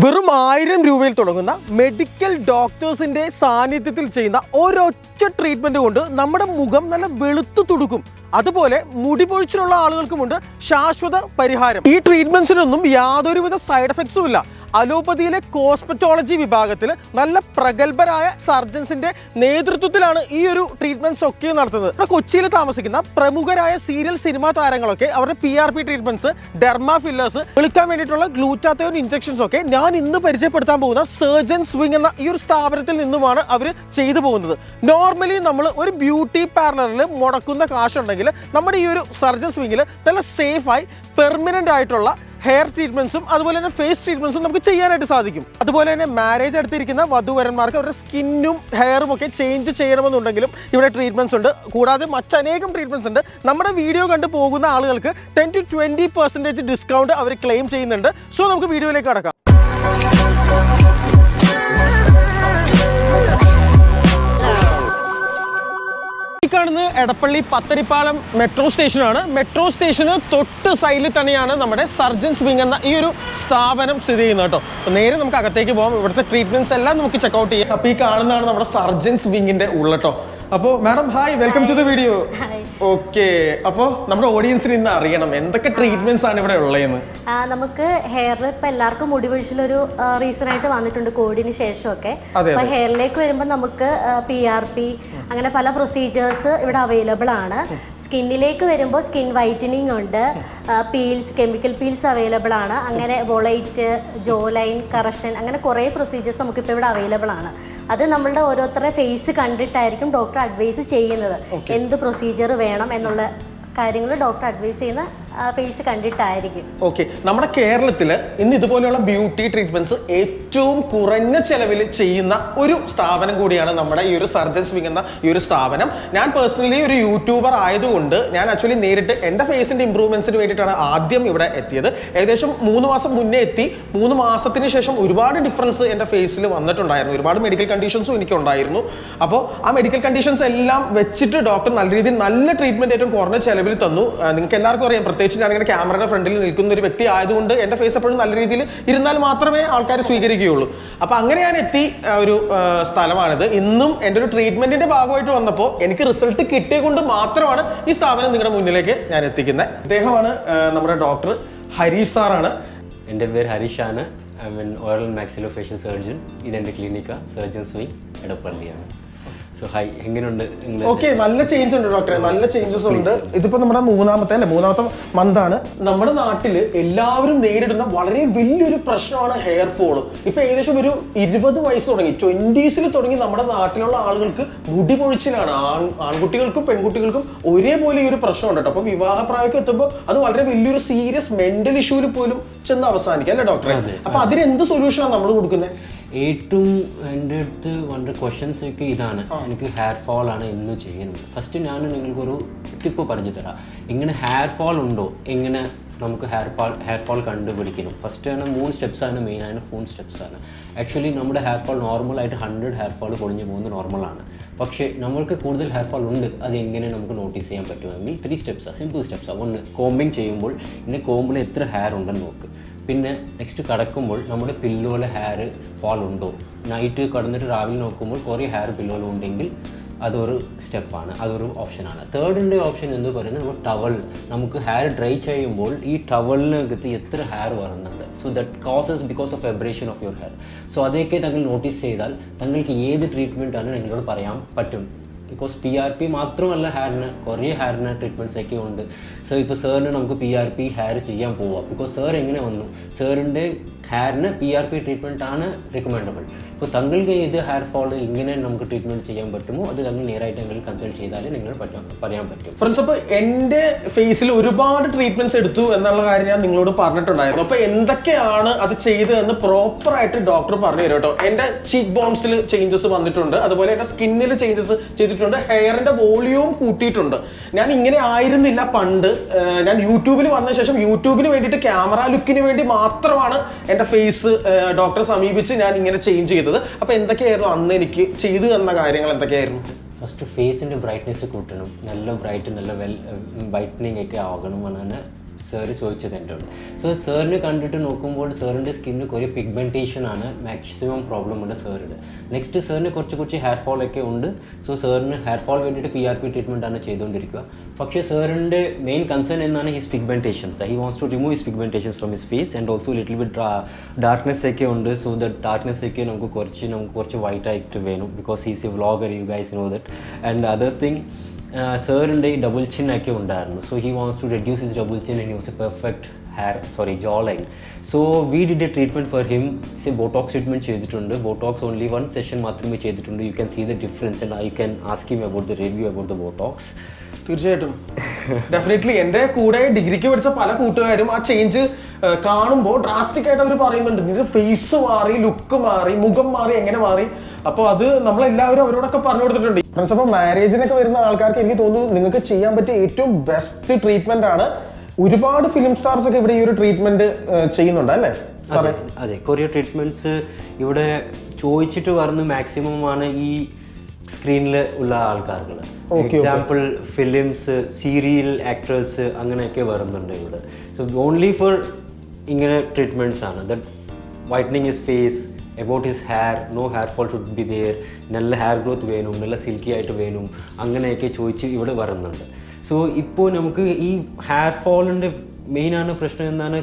വെറും ആയിരം രൂപയിൽ തുടങ്ങുന്ന മെഡിക്കൽ ഡോക്ടേഴ്സിന്റെ സാന്നിധ്യത്തിൽ ചെയ്യുന്ന ഒരൊറ്റ ട്രീറ്റ്മെന്റ് കൊണ്ട് നമ്മുടെ മുഖം നല്ല വെളുത്തു തുടുക്കും. അതുപോലെ മുടി പൊഴിച്ചിലുള്ള ആളുകൾക്കുമുണ്ട് ശാശ്വത പരിഹാരം. ഈ ട്രീറ്റ്മെന്റ്സിനൊന്നും യാതൊരുവിധ സൈഡ് എഫക്ട്സും ഇല്ല. അലോപ്പതിയിലെ കോസ്മറ്റോളജി വിഭാഗത്തിൽ നല്ല പ്രഗത്ഭരായ സർജൻസിന്റെ നേതൃത്വത്തിലാണ് ഈ ഒരു ട്രീറ്റ്മെന്റ്സ് ഒക്കെ നടത്തുന്നത്. ഇവിടെ കൊച്ചിയിൽ താമസിക്കുന്ന പ്രമുഖരായ സീരിയൽ സിനിമാ താരങ്ങളൊക്കെ അവരുടെ P R P treatments derma fillers വിളിക്കാൻ വേണ്ടിയിട്ടുള്ള ഗ്ലൂറ്റാത്തോൺ ഇഞ്ചക്ഷൻസ് ഒക്കെ ഞാൻ ഇന്ന് പരിചയപ്പെടുത്താൻ പോകുന്ന സർജൻ സ്വിംഗ് എന്ന ഈ ഒരു സ്ഥാപനത്തിൽ നിന്നുമാണ് അവർ ചെയ്തു പോകുന്നത്. നോർമലി നമ്മൾ ഒരു ബ്യൂട്ടി പാർലറിൽ മുടക്കുന്ന കാശുണ്ടെങ്കിൽ നമ്മുടെ ഈ ഒരു സർജൻ സ്വിംഗിൽ നല്ല സേഫായി പെർമനന്റ് ആയിട്ടുള്ള ഹെയർ ട്രീറ്റ്മെന്റ്സും അതുപോലെ തന്നെ ഫേസ് ട്രീറ്റ്മെന്റ്സും നമുക്ക് ചെയ്യാനായിട്ട് സാധിക്കും. അതുപോലെ തന്നെ മാരേജ് അടുത്തിരിക്കുന്ന വധുവരന്മാർക്ക് അവരുടെ സ്കിന്നും ഹെയറും ഒക്കെ ചേഞ്ച് ചെയ്യണമെന്നുണ്ടെങ്കിലും ഇവിടെ ട്രീറ്റ്മെന്റ്സ് ഉണ്ട്. കൂടാതെ മറ്റനേകം ട്രീറ്റ്മെന്റ്സ് ഉണ്ട്. നമ്മുടെ വീഡിയോ കണ്ട് പോകുന്ന ആളുകൾക്ക് ten to twenty percentage discount our claim ചെയ്യുന്നുണ്ട്. സോ നമുക്ക് വീഡിയോയിലേക്ക് കടക്കാം. എടപ്പള്ളി പത്തരിപ്പാലം മെട്രോ സ്റ്റേഷനാണ് മെട്രോ സ്റ്റേഷന് തൊട്ട് സൈഡിൽ തന്നെയാണ് നമ്മുടെ സർജൻസ് വിങ് എന്ന ഈ ഒരു സ്ഥാപനം സ്ഥിതി ചെയ്യുന്നത് കേട്ടോ. അപ്പോൾ നേരെ നമുക്ക് അകത്തേക്ക് പോകാം ഇവിടുത്തെ ട്രീറ്റ്മെന്റ്സ് എല്ലാം നമുക്ക് ചെക്ക്ഔട്ട് ചെയ്യാം. അപ്പോൾ ഈ കാണുന്നതാണ് നമ്മുടെ സർജൻസ് വിങ്ങിന്റെ ഉള്ളട്ടോ അപ്പോൾ madam hi welcome to the video okay അപ്പോ നമ്മുടെ ഓഡിയൻസിന് ഇന്ന് അറിയണം എന്തൊക്കെ ട്രീറ്റ്മെന്റ്സ് ആണ് ഇവിടെ ഉള്ളതെന്ന്. നമുക്ക് ഹെയറിൽ ഇപ്പൊ എല്ലാവർക്കും മുടി ഒരു റീസൺ ആയിട്ട് വന്നിട്ടുണ്ട് കോവിഡിന് ശേഷമൊക്കെ. അപ്പൊ ഹെയറിലേക്ക് വരുമ്പോൾ നമുക്ക് പി ആർ പി അങ്ങനെ പല പ്രൊസീജിയേഴ്സ് ഇവിടെ അവൈലബിൾ ആണ്. സ്കിന്നിലേക്ക് വരുമ്പോൾ സ്കിൻ വൈറ്റനിങ് ഉണ്ട്. പീൽസ് കെമിക്കൽ പീൽസ് അവൈലബിൾ ആണ്. അങ്ങനെ വൊളൈറ്റ് ജോ ലൈൻ കറക്ഷൻ അങ്ങനെ കുറേ പ്രൊസീജിയേഴ്സ് നമുക്കിപ്പോൾ ഇവിടെ അവൈലബിൾ ആണ്. അത് നമ്മളുടെ ഓരോരുത്തരുടെ ഫേസ് കണ്ടിട്ടായിരിക്കും ഡോക്ടർ അഡ്വൈസ് ചെയ്യുന്നത്. എന്ത് പ്രൊസീജിയർ വേണം എന്നുള്ള കാര്യങ്ങൾ ഡോക്ടർ അഡ്വൈസ് ചെയ്യുന്ന ഫേസ് കണ്ടിട്ടായിരിക്കും. ഓക്കെ നമ്മുടെ കേരളത്തിൽ ഇന്ന് ഇതുപോലെയുള്ള ബ്യൂട്ടി ട്രീറ്റ്മെന്റ്സ് ഏറ്റവും കുറഞ്ഞ ചെലവിൽ ചെയ്യുന്ന ഒരു സ്ഥാപനം കൂടിയാണ് നമ്മുടെ ഈ ഒരു സർജൻസ് വിങ് എന്ന ഈ ഒരു സ്ഥാപനം. ഞാൻ പേഴ്സണലി ഒരു യൂട്യൂബർ ആയതുകൊണ്ട് ഞാൻ ആക്ച്വലി നേരിട്ട് എന്റെ ഫേസിന്റെ ഇമ്പ്രൂവ്മെന്റ്സിന് വേണ്ടിയിട്ടാണ് ആദ്യം ഇവിടെ എത്തിയത്. ഏകദേശം മൂന്ന് മാസം മുന്നേ എത്തി. മൂന്ന് മാസത്തിന് ശേഷം ഒരുപാട് ഡിഫറൻസ് എന്റെ ഫേസിൽ വന്നിട്ടുണ്ടായിരുന്നു. ഒരുപാട് മെഡിക്കൽ കണ്ടീഷൻസും എനിക്ക് ഉണ്ടായിരുന്നു അപ്പോൾ ആ മെഡിക്കൽ കണ്ടീഷൻസ് എല്ലാം വെച്ചിട്ട് ഡോക്ടർ നല്ല രീതിയിൽ നല്ല ട്രീറ്റ്മെന്റ് ഏറ്റവും കുറഞ്ഞ ചെലവിൽ തന്നു. നിങ്ങൾക്ക് എല്ലാവർക്കും അറിയാം പ്രത്യേകിച്ച് ഞാനിങ്ങനെ ക്യാമറയുടെ ഫ്രണ്ടിൽ നിൽക്കുന്ന ഒരു വ്യക്തി ആയതുകൊണ്ട് എന്റെ ഫേസ് എപ്പോഴും നല്ല രീതിയിൽ ഇരുന്നാൽ മാത്രമേ ആൾക്കാർ സ്വീകരിക്കുകയുള്ളൂ. അപ്പോൾ അങ്ങനെ ഞാൻ എത്തി ഒരു സ്ഥലമാണിത്. ഇന്നും എന്റെ ഒരു ട്രീറ്റ്മെന്റിന്റെ ഭാഗമായിട്ട് വന്നപ്പോൾ എനിക്ക് റിസൾട്ട് കിട്ടിയ കൊണ്ട് മാത്രമാണ് ഈ സ്ഥാപനം നിങ്ങളുടെ മുന്നിലേക്ക് ഞാൻ എത്തിക്കുന്നത്. അദ്ദേഹമാണ് നമ്മുടെ ഡോക്ടർ ഹരീഷ് സാറാണ്. എന്റെ പേര് ഹരീഷാണ് I mean oral maxillofacial surgeon. ഇതെന്റെ ക്ലിനിക്ക സർജൻ വിങ് എടപ്പള്ളിയാണ്. സോ ഹൈ എങ്ങനെയുണ്ട് ഓക്കെ നല്ല ചേഞ്ച് ഉണ്ട് ഡോക്ടറെ നല്ല ചേഞ്ചസ് ഉണ്ട്. ഇതിപ്പോ നമ്മുടെ മൂന്നാമത്തെ അല്ലെ? മൂന്നാമത്തെ മന്താണ് നമ്മുടെ നാട്ടിൽ എല്ലാവരും നേരിടുന്ന വളരെ വലിയൊരു പ്രശ്നമാണ് ഹെയർ ഫോൾ ഇപ്പൊ ഏകദേശം ഒരു ഇരുപത് വയസ്സ് തുടങ്ങി. ട്വന്റീസിൽ തുടങ്ങി നമ്മുടെ നാട്ടിലുള്ള ആളുകൾക്ക് മുടി പൊഴിച്ചിലാണ് ആൺ ആൺകുട്ടികൾക്കും പെൺകുട്ടികൾക്കും ഒരേപോലെ ഈ ഒരു പ്രശ്നമുണ്ട് കേട്ടോ. അപ്പൊ വിവാഹപ്രായമൊക്കെ എത്തുമ്പോൾ അത് വളരെ വലിയൊരു സീരിയസ് മെന്റൽ ഇഷ്യൂവിൽ പോലും ചെന്ന് അവസാനിക്കും അല്ലെ ഡോക്ടറെ അപ്പൊ അതിന് എന്ത് സൊല്യൂഷനാണ് നമ്മൾ കൊടുക്കുന്നത് ഏറ്റവും എന്റെ അടുത്ത് വന്ന ക്വസ്റ്റ്യൻസ് ഒക്കെ ഇതാണ്. എനിക്ക് ഹെയർ ഫോൾ ആണ് ഇന്ന് ചെയ്യുന്നത്. ഫസ്റ്റ് ഞാൻ നിങ്ങൾക്കൊരു ടിപ്പ് പറഞ്ഞു തരാം. ഇങ്ങനെ ഹെയർ ഫോൾ ഉണ്ടോ? എങ്ങനെ നമുക്ക് ഹെയർ ഫോൾ ഹെയർ ഫോൾ കണ്ടുപിടിക്കണം? ഫസ്റ്റ് ആണ് മൂന്ന് സ്റ്റെപ്സ് ആണ് മെയിൻ ആണ് മൂന്ന് സ്റ്റെപ്സ് ആണ്. ആക്ച്വലി നമ്മുടെ ഹെയർ ഫാൾ നോർമലായിട്ട് ഹൺഡ്രഡ് ഹെയർ ഫോൾ പൊളിഞ്ഞു പോകുന്നത് നോർമലാണ് പക്ഷേ നമ്മൾക്ക് കൂടുതൽ ഹെയർ ഫോൾ ഉണ്ട് അത് എങ്ങനെ നമുക്ക് നോട്ടീസ് ചെയ്യാൻ പറ്റുമെങ്കിൽ ത്രീ സ്റ്റെപ്സാണ് സിമ്പിൾ സ്റ്റെപ്സാണ് ഒന്ന് കോമ്പിങ് ചെയ്യുമ്പോൾ ഇന്ന് കോമ്പിന് എത്ര ഹെയർ ഉണ്ടെന്ന് നോക്ക്. പിന്നെ നെക്സ്റ്റ് കടക്കുമ്പോൾ നമ്മുടെ പില്ലോയിലെ ഹെയർ ഫാൾ ഉണ്ടോ നൈറ്റ് കടന്നിട്ട് രാവിലെ നോക്കുമ്പോൾ കുറേ ഹെയർ പില്ലോയിൽ ഉണ്ടെങ്കിൽ അതൊരു സ്റ്റെപ്പാണ് അതൊരു ഓപ്ഷനാണ് തേർഡിന്റെ ഓപ്ഷൻ എന്ന് പറയുന്നത് നമ്മൾ ടവൽ നമുക്ക് ഹെയർ ഡ്രൈ ചെയ്യുമ്പോൾ ഈ ടവലിനകത്ത് എത്ര ഹെയർ വരുന്നുണ്ട് so that causes because of abrasion of your hair so അതൊക്കെ തങ്ങൾ നോട്ടീസ് ചെയ്താൽ തങ്ങൾക്ക് ഏത് ട്രീറ്റ്മെന്റാണ് നിങ്ങളോട് പറയാൻ പറ്റും? ബിക്കോസ് പി ആർ പി മാത്രമല്ല ഹെയറിന് കുറേ ഹെയറിന് ട്രീറ്റ്മെന്റ്സ് ഒക്കെ ഉണ്ട്. സോ ഇപ്പോൾ സാറിന് നമുക്ക് പി ആർ പി ഹെയർ ചെയ്യാൻ പോവാം. ബിക്കോസ് സാർ എങ്ങനെ വന്നു? സാറിന്റെ ഹെയറിന് പി ആർ പി ട്രീറ്റ്മെന്റ് ആണ് റെക്കമെൻഡബിൾ ഇപ്പോൾ തങ്ങൾക്ക് ഏത് ഹെയർ ഫോൾ ഇങ്ങനെ നമുക്ക് ട്രീറ്റ്മെന്റ് ചെയ്യാൻ പറ്റുമോ അത് തങ്ങൾ നേരായിട്ട് തങ്ങൾ കൺസൾട്ട് ചെയ്താൽ നിങ്ങൾ പറയാൻ പറ്റും. ഫ്രണ്ട്സ് അപ്പോൾ എന്റെ ഫേസിൽ ഒരുപാട് ട്രീറ്റ്മെന്റ്സ് എടുത്തു എന്നുള്ള കാര്യം ഞാൻ നിങ്ങളോട് പറഞ്ഞിട്ടുണ്ടായിരുന്നു. അപ്പോൾ എന്തൊക്കെയാണ് അത് ചെയ്തതെന്ന് പ്രോപ്പറായിട്ട് ഡോക്ടർ പറഞ്ഞു തരും കേട്ടോ എന്റെ ചീക്ക് ബോൺസിൽ ചേഞ്ചസ് വന്നിട്ടുണ്ട്. അതുപോലെ എന്റെ സ്കിന്നിൽ ചേഞ്ചസ് ചെയ്തിട്ടുണ്ട്. ഹെയറിന്റെ വോളിയൂം കൂട്ടിയിട്ടുണ്ട്. ഞാൻ ഇങ്ങനെ ആയിരുന്നില്ല പണ്ട്. ഞാൻ യൂട്യൂബിൽ വന്ന ശേഷം യൂട്യൂബിന് വേണ്ടിയിട്ട് ക്യാമറ ലുക്കിന് വേണ്ടി മാത്രമാണ് എന്റെ ഫേസ് ഡോക്ടറെ സമീപിച്ച് ഞാൻ ഇങ്ങനെ ചേഞ്ച് ചെയ്തത്. അപ്പോൾ എന്തൊക്കെയായിരുന്നു അന്ന് എനിക്ക് ചെയ്തു തന്ന കാര്യങ്ങൾ എന്തൊക്കെയായിരുന്നു? ഫസ്റ്റ് ഫേസിന്റെ ബ്രൈറ്റ്നെസ് കൂട്ടണം. നല്ല ബ്രൈറ്റ് നല്ല വെൽ വൈറ്റനിങ് ഒക്കെ ആകണം എന്നാണ് സാറ് ചോദിച്ചത് എന്റെ ഉണ്ട് സോ സാറിന് കണ്ടിട്ട് നോക്കുമ്പോൾ സാറിന്റെ സ്കിന്നിന് കുറേ പിഗ്മെന്റേഷൻ ആണ് മാക്സിമം പ്രോബ്ലം ഉണ്ട് സാറിന് നെക്സ്റ്റ് സാറിന് കുറച്ച് കുറച്ച് ഹെയർ ഫോൾ ഒക്കെ ഉണ്ട്. സോ സാറിന് ഹെയർ ഫോൾ വേണ്ടിയിട്ട് പി ആർ പി ട്രീറ്റ്മെന്റ് ആണ് ചെയ്തുകൊണ്ടിരിക്കുക. പക്ഷേ സാറിന്റെ മെയിൻ കൺസേൺ എന്നാണ് his pigmentations he wants to remove his pigmentations from his face and also little bit darkness ഒക്കെ ഉണ്ട്. സോ ദ ഡാർക്ക്നെസ് ഒക്കെ നമുക്ക് കുറച്ച് നമുക്ക് കുറച്ച് വൈറ്റ് ആയിട്ട് വേണം. Because he's a vlogger you guys know that and other thing സാറിന്റെ ഈ ഡബിൾ ചിൻ ഒക്കെ ഉണ്ടായിരുന്നു. So he wants to reduce his double chin and use a perfect hair sorry jawline so we did a treatment for him see botox treatment ചെയ്തിട്ടുണ്ട്. Botox only one session മാത്രമേ ചെയ്തിട്ടുണ്ട് you can see the difference and I can ask him about the review about the botox തീർച്ചയായിട്ടും. Definitely എന്റെ കൂടെ ഡിഗ്രിക്ക് പഠിച്ച പല കൂട്ടുകാരും ആ ചേഞ്ച് കാണുമ്പോൾ ഡ്രാസ്റ്റിക് ആയിട്ട് അവർ പറയുന്നുണ്ട്. നിന്റെ ഫേസ് മാറി ലുക്ക് മാറി മുഖം മാറി എങ്ങനെ മാറി? അപ്പോൾ അത് നമ്മളെല്ലാവരും അവരോടൊക്കെ പറഞ്ഞു കൊടുത്തിട്ടുണ്ട്. ഫ്രണ്ട്സ് അപ്പോൾ മാരേജിനൊക്കെ വരുന്ന ആൾക്കാർക്ക് എനിക്ക് തോന്നുന്നു നിങ്ങൾക്ക് ചെയ്യാൻ പറ്റിയ ഏറ്റവും ബെസ്റ്റ് ട്രീറ്റ്മെന്റ് ആണ് ഒരുപാട് ഫിലിം സ്റ്റാർസ് ഒക്കെ ഇവിടെ ഈ ഒരു ട്രീറ്റ്മെന്റ് ചെയ്യുന്നുണ്ട് അല്ലേ? അതെ കൊറിയ ട്രീറ്റ്മെന്റ്സ് ഇവിടെ ചോദിച്ചിട്ട് വരുന്ന മാക്സിമം ആണ് ഈ സ്ക്രീനിൽ ഉള്ള ആൾക്കാർക്ക്. എക്സാമ്പിൾ ഫിലിംസ് സീരിയൽ ആക്ടേഴ്സ് അങ്ങനെയൊക്കെ വരുന്നുണ്ട് ഇവിടെ. സോ ഓൺലി ഫോർ ഇങ്ങനെ ട്രീറ്റ്മെന്റ്സ് ആണ്. That whitening is face about his hair no hair fall should be there നല്ല ഹെയർ ഗ്രോത്ത് വേണം നല്ല സിൽക്കി ആയിട്ട് വേണം അങ്ങനെയൊക്കെ ചോദിച്ച് ഇവിടെ വരുന്നുണ്ട്. സോ ഇപ്പോൾ നമുക്ക് ഈ ഹെയർ ഫോളിന്റെ മെയിനാണ് പ്രശ്നം എന്താണ്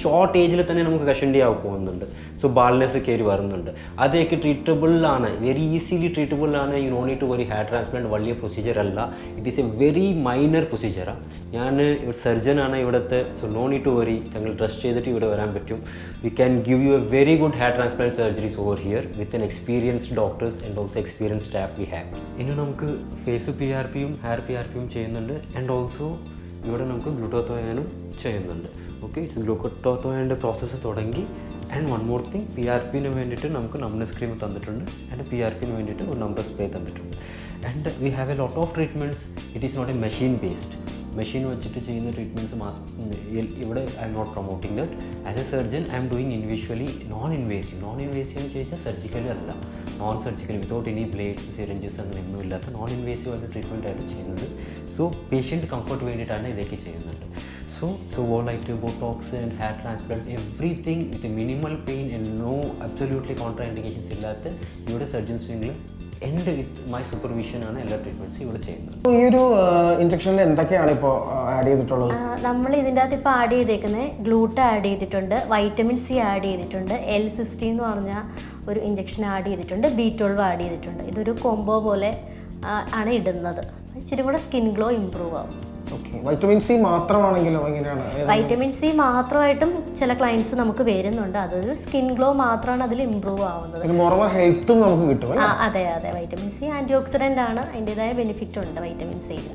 ഷോർട്ട് ഏജിൽ തന്നെ നമുക്ക് കഷണ്ടി ആവും പോകുന്നുണ്ട്. സോ ബാൾനെസ് കയറി വരുന്നുണ്ട്. അതൊക്കെ ട്രീറ്റബിളാണ് very easily ട്രീറ്റബിളാണ് you no need to worry hair transplant വലിയ പ്രൊസീജിയർ അല്ല. It is a very minor പ്രൊസീജിയറാണ് ഞാൻ ഇവിടെ സർജൻ ആണ് ഇവിടുത്തെ. So no need to worry ഞങ്ങൾ ട്രസ്റ്റ് ചെയ്തിട്ട് ഇവിടെ വരാൻ പറ്റും. We can give you a very good hair transplant surgeries over here with an experienced doctors and also experience staff we have ഇനി നമുക്ക് ഫേസ് പി ആർ പിയും hair P R പിയും ചെയ്യുന്നുണ്ട്. ആൻഡ് ഓൾസോ ഇവിടെ നമുക്ക് ഗ്ലൂട്ടോത്തോയാനും ചെയ്യുന്നുണ്ട്. ഓക്കെ ഇറ്റ്സ് ഗ്ലൂക്കോട്ടോത്തോയിന്റെ പ്രോസസ്സ് തുടങ്ങി. And one more thing P R പിന് വേണ്ടിയിട്ട് നമുക്ക് നമ്പർ സ്ക്രീം തന്നിട്ടുണ്ട്. ആൻഡ് പി ആർ പിന് വേണ്ടിയിട്ട് ഒരു നമ്പർ സ്പ്രേ തന്നിട്ടുണ്ട്. And we have a lot of treatments it is not a machine based machine വെച്ചിട്ട് ചെയ്യുന്ന ട്രീറ്റ്മെന്റ്സ് ഇവിടെ I'm not promoting that as a surgeon I'm doing individually non invasive non invasive എന്ന് ചോദിച്ചാൽ surgically അല്ല. Non surgically without any blades syringes അങ്ങനെ ഒന്നും ഇല്ലാത്ത non invasive ആയിട്ട് ട്രീറ്റ്മെന്റ് ആയിട്ട് ചെയ്യുന്നത്. സോ പേഷ്യന്റ് കംഫർട്ട് വേണ്ടിയിട്ടാണ് ഇതൊക്കെ ചെയ്യുന്നുണ്ട് so so വോളൈറ്റ് botox and hair transplant everything with minimal pain and no absolutely contraindications ഇല്ലാത്ത ഇവിടെ സർജൻസ് വിങ്ങിൽ എന്റെ വിത്ത് മൈ സൂപ്പർവിഷൻ ആണ് എല്ലാ ട്രീറ്റ്മെന്റ്സും ഇവിടെ ചെയ്യുന്നത്. ഈ ഒരു ഇഞ്ചക്ഷനിൽ എന്തൊക്കെയാണ് ഇപ്പോൾ ആഡ് ചെയ്തിട്ടുള്ളത്? നമ്മൾ ഇതിന്റെ അകത്ത് ഇപ്പോൾ ആഡ് ചെയ്തേക്കുന്നത് ഗ്ലൂട്ട ആഡ് ചെയ്തിട്ടുണ്ട് വൈറ്റമിൻ സി ആഡ് ചെയ്തിട്ടുണ്ട് എൽ സിസ്റ്റി എന്ന് പറഞ്ഞ ഒരു ഇഞ്ചക്ഷൻ ആഡ് ചെയ്തിട്ടുണ്ട് ബി ട്വൽവ് ആഡ് ചെയ്തിട്ടുണ്ട്. ഇതൊരു കോംബോ പോലെ ആണ് ഇടുന്നത്. ഇച്ചിരി കൂടെ സ്കിൻ ഗ്ലോ ഇമ്പ്രൂവ് ആവും. വൈറ്റമിൻ സി മാത്രമാണെങ്കിലോ എങ്ങനെയാണ്? വൈറ്റമിൻ സി മാത്രമായിട്ടും ചില ക്ലയൻസ് നമുക്ക് വരുന്നുണ്ട്. അതൊരു സ്കിൻ ഗ്ലോ മാത്രമാണ് അതിൽ ഇമ്പ്രൂവ് ആവുന്നത്. പിന്നെ മോറോവർ ഹെൽത്തും നമുക്ക് കിട്ടും അതെ അതെ. വൈറ്റമിൻ സി ആന്റി ഓക്സിഡന്റ് ആണ്. അതിന്റെതായ ബെനിഫിറ്റ് ഉണ്ട് വൈറ്റമിൻ സിയിൽ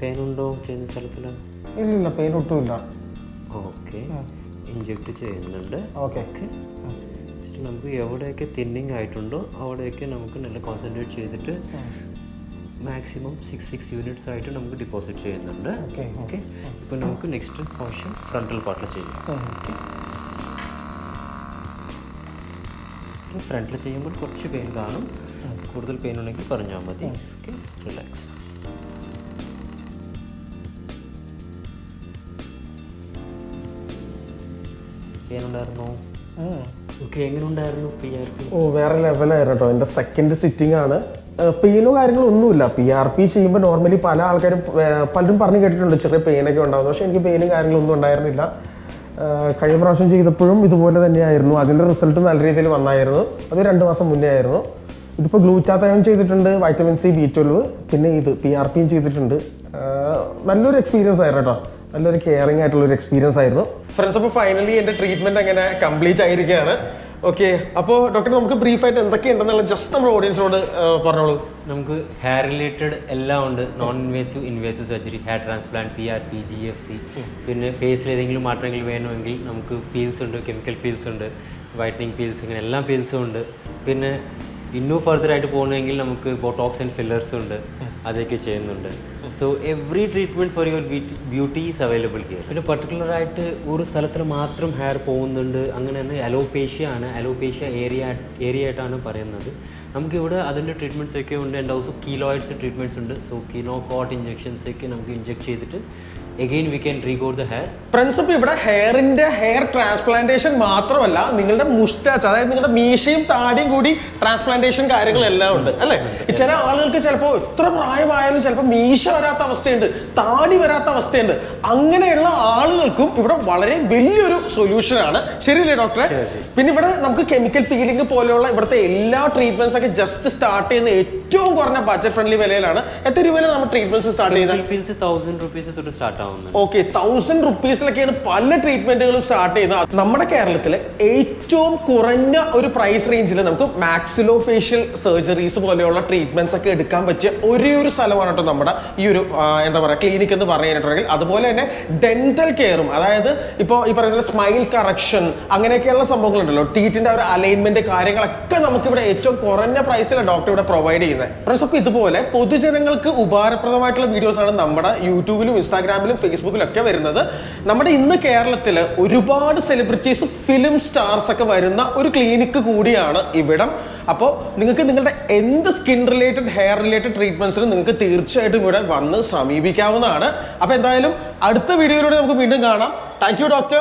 പെയിനുണ്ടോ ചെയ്യുന്ന സ്ഥലത്തിൽ ഇല്ല ഇല്ല പെയിൻ ഒട്ടുമില്ല ഓക്കെ ഇഞ്ചെക്ട് ചെയ്യുന്നുണ്ട് ഓക്കെ നമുക്ക് എവിടെയൊക്കെ തിന്നിങ് ആയിട്ടുണ്ടോ അവിടെയൊക്കെ നമുക്ക് നല്ല കോൺസെൻട്രേറ്റ് ചെയ്തിട്ട് മാക്സിമം സിക്സ് സിക്സ് യൂണിറ്റ്സ് ആയിട്ട് നമുക്ക് ഡിപ്പോസിറ്റ് ചെയ്യുന്നുണ്ട്. ഓക്കെ ഇപ്പോൾ നമുക്ക് നെക്സ്റ്റ് പോർഷൻ ഫ്രണ്ടൽ പാർട്ടിൽ ചെയ്യാം. ഓക്കെ ഫ്രണ്ടിൽ ചെയ്യുമ്പോൾ കുറച്ച് പെയിൻ കാണും. കൂടുതൽ പെയിൻ ഉണ്ടെങ്കിൽ പറഞ്ഞാൽ മതി. ഓക്കെ റിലാക്സ് പെയിൻ ഉണ്ടായിരുന്നോ? ഓ വേറെ ലെവലായിരുന്നു കേട്ടോ എന്റെ സെക്കൻഡ് സിറ്റിംഗ് ആണ്. പെയിനോ കാര്യങ്ങളോ ഒന്നുമില്ല. പി ആർ പി ചെയ്യുമ്പോൾ നോർമലി പല ആൾക്കാരും പലരും പറഞ്ഞു കേട്ടിട്ടുണ്ട് ചെറിയ പെയിനൊക്കെ ഉണ്ടാകുന്നു പക്ഷെ എനിക്ക് പെയിനും കാര്യങ്ങളും ഒന്നും ഉണ്ടായിരുന്നില്ല. കഴിഞ്ഞ പ്രാവശ്യം ചെയ്തപ്പോഴും ഇതുപോലെ തന്നെയായിരുന്നു. അതിന്റെ റിസൾട്ട് നല്ല രീതിയിൽ വന്നായിരുന്നു. അത് രണ്ട് മാസം മുന്നേ ആയിരുന്നു. ഇതിപ്പോൾ ഗ്ലൂറ്റാത്തയം ചെയ്തിട്ടുണ്ട് വൈറ്റമിൻ സി ബി ട്വൽവ് പിന്നെ ഇത് പി ആർ പിയും ചെയ്തിട്ടുണ്ട്. നല്ലൊരു എക്സ്പീരിയൻസ് ആയിരുന്നു കേട്ടോ നല്ലൊരു കെയറിംഗ് ആയിട്ടുള്ള ഒരു എക്സ്പീരിയൻസ് ആയിരുന്നു. ഫ്രണ്ട്സ് അപ്പോൾ ഫൈനലി എന്റെ ട്രീറ്റ്മെന്റ് അങ്ങനെ കംപ്ലീറ്റ് ആയിരിക്കുകയാണ്. ഓക്കെ അപ്പോൾ ഡോക്ടർ നമുക്ക് ബ്രീഫായിട്ട് എന്തൊക്കെയുണ്ടെന്നുള്ള ജസ്റ്റ് നമ്മുടെ ഓഡിയൻസിനോട് പറഞ്ഞോളൂ. നമുക്ക് ഹെയർ റിലേറ്റഡ് എല്ലാം ഉണ്ട്. Non invasive invasive surgery hair transplant P R P G F C പിന്നെ ഫേസിൽ ഏതെങ്കിലും മാറ്റങ്ങൾ വേണമെങ്കിൽ നമുക്ക് പീൽസ് ഉണ്ട് കെമിക്കൽ പീൽസ് ഉണ്ട് വൈറ്റനിങ് പീൽസ് ഇങ്ങനെ എല്ലാ പീൽസും ഉണ്ട്. പിന്നെ ഇന്നും ഫർദർ ആയിട്ട് പോകണമെങ്കിൽ നമുക്ക് ബോട്ടോക്സ് ആൻഡ് ഫില്ലേഴ്സ് ഉണ്ട്. അതൊക്കെ ചെയ്യുന്നുണ്ട്. So every treatment for your beauty is available here പിന്നെ പർട്ടിക്കുലർ ആയിട്ട് ഒരു സ്ഥലത്തിന് മാത്രം ഹെയർ പോകുന്നുണ്ട്. അങ്ങനെ തന്നെ അലോപേഷ്യ ആണ്. അലോപേഷ്യ ഏരിയ ഏരിയ ആയിട്ടാണ് പറയുന്നത്. നമുക്കിവിടെ അതിന്റെ ട്രീറ്റ്മെന്റ്സ് ഒക്കെ ഉണ്ട്. ആൻഡ് ഓൾസോ കീലോയിഡ്സ് ട്രീറ്റ്മെന്റ്സ് ഉണ്ട്. സോ കീനോ കോട്ട് ഇഞ്ചെക്ഷൻസ് ഒക്കെ നമുക്ക് ഇഞ്ചെക്ട് ചെയ്തിട്ട് again we can regrow the hair fronts ഇവിടെ ഹെയറിന്റെ ഹെയർ ട്രാൻസ്പ്ലാന്റേഷൻ മാത്രമല്ല നിങ്ങളുടെ മുസ്റ്റാച്ച് അതായത് നിങ്ങളുടെ മീശയും താടിയും കൂടി ട്രാൻസ്പ്ലാന്റേഷൻ കാര്യങ്ങളെല്ലാം ഉണ്ട് അല്ലെ? ചില ആളുകൾക്ക് ചിലപ്പോൾ എത്ര പ്രായമായാലും ചിലപ്പോൾ മീശ വരാത്ത അവസ്ഥയുണ്ട് താടി വരാത്ത അവസ്ഥയുണ്ട്. അങ്ങനെയുള്ള ആളുകൾക്കും ഇവിടെ വളരെ വലിയൊരു സൊല്യൂഷൻ ആണ്. ശരിയല്ലേ ഡോക്ടറെ പിന്നെ ഇവിടെ നമുക്ക് കെമിക്കൽ പീലിംഗ് പോലെയുള്ള ഇവിടുത്തെ എല്ലാ ട്രീറ്റ്മെന്റ്സ് ഒക്കെ ജസ്റ്റ് സ്റ്റാർട്ട് ചെയ്യുന്ന ഏറ്റവും കുറഞ്ഞ ബഡ്ജറ്റ് ഫ്രണ്ട്ലി വിലയിലാണ്. എത്ര രൂപയിലാണ് നമ്മൾ ട്രീറ്റ്മെന്റ്സ് സ്റ്റാർട്ട് ചെയ്യുന്നത്? പിൽസ് തൗസൻഡ് റുപ്പീസ് തൊട്ട് സ്റ്റാർട്ട് ആവുന്നുണ്ട് ഓക്കെ തൗസൻഡ് റുപ്പീസിലൊക്കെയാണ് പല ട്രീറ്റ്മെന്റുകളും സ്റ്റാർട്ട് ചെയ്യുന്നത്. നമ്മുടെ കേരളത്തിലെ ഏറ്റവും കുറഞ്ഞ ഒരു പ്രൈസ് റേഞ്ചിൽ നമുക്ക് മാക്സിലോ ഫേഷ്യൽ സർജറീസ് പോലെയുള്ള ട്രീറ്റ്മെന്റ്സ് ഒക്കെ എടുക്കാൻ പറ്റിയ ഒരേ ഒരു സ്ഥലമാണ് കേട്ടോ നമ്മുടെ ഈ ഒരു എന്താ പറയുക ക്ലിനിക് എന്ന് പറഞ്ഞിട്ടുണ്ടെങ്കിൽ അതുപോലെ തന്നെ ഡെന്റൽ കെയറും അതായത് ഇപ്പോൾ ഈ പറയുന്ന സ്മൈൽ കറക്ഷൻ അങ്ങനെയൊക്കെയുള്ള സംഭവങ്ങളുണ്ടല്ലോ ടീറ്റിന്റെ ഒരു അലൈൻമെന്റ് കാര്യങ്ങളൊക്കെ നമുക്ക് ഇവിടെ ഏറ്റവും കുറഞ്ഞ പ്രൈസിലാണ് ഡോക്ടർ ഇവിടെ പ്രൊവൈഡ് ചെയ്യുന്നത്. ഇതുപോലെ പൊതുജനങ്ങൾക്ക് ഉപകാരപ്രദമായിട്ടുള്ള വീഡിയോസ് ആണ് നമ്മുടെ യൂട്യൂബിലും ഇൻസ്റ്റാഗ്രാമിലും ഫേസ്ബുക്കിലും ഒക്കെ വരുന്നത്. നമ്മുടെ ഇന്ന് കേരളത്തിൽ ഒരുപാട് സെലിബ്രിറ്റീസ് ഫിലിം സ്റ്റാർസ് ഒക്കെ വരുന്ന ഒരു ക്ലിനിക്ക് കൂടിയാണ് ഇവിടം. അപ്പോൾ നിങ്ങൾക്ക് നിങ്ങളുടെ എന്ത് സ്കിൻ റിലേറ്റഡ് ഹെയർ റിലേറ്റഡ് ട്രീറ്റ്മെന്റ്സിനും നിങ്ങൾക്ക് തീർച്ചയായിട്ടും ഇവിടെ വന്ന് സമീപിക്കാവുന്നതാണ്. അപ്പോൾ എന്തായാലും അടുത്ത വീഡിയോയിലൂടെ നമുക്ക് വീണ്ടും കാണാം. Thank you doctor